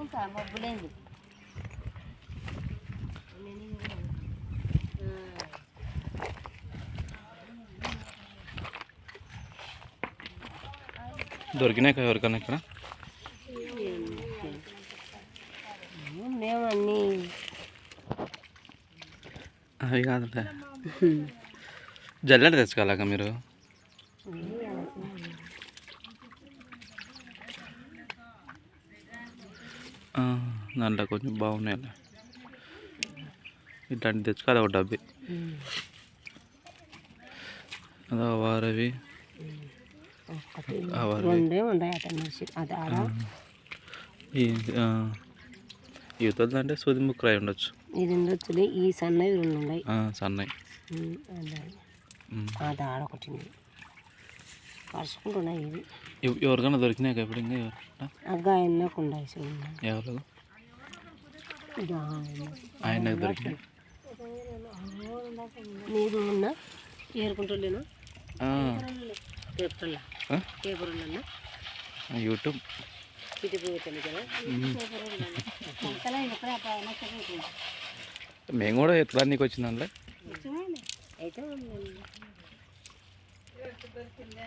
ఉంటా మబ్బులేదు. దొరికినాయి ఎవరికన్నా ఇక్కడ? మేము అన్నీ. అవి కాదులే. జల్లెడ తెచ్చుకోవాలక మీరు? దాంట్లో కొంచెం బాగున్నాయి ఇట్లాంటివి తెచ్చుకోవాలి ఒక డబ్బి. అదో వారవి యువతలు అంటే సూది ముక్కలు అయి ఉండొచ్చు. ఇది ఉండొచ్చులే. ఈ సన్నవి రెండు ఉన్నాయి. అది. ఆడ ఒకటి. పరుచుకుంటున్నాయి ఇవి. ఎవ- ఎవరికైనా దొరికినాయి ఇప్పుడు ఇంకా ఎవరికైనా చూడండి ఎవరు. ఆయనకు. దొరికినాయి. ఉన్నా ఏరుకుంటులేనా పేపర్లా. యూట్యూబ్. మేము. కూడా ఎట్లా నీకు అయితే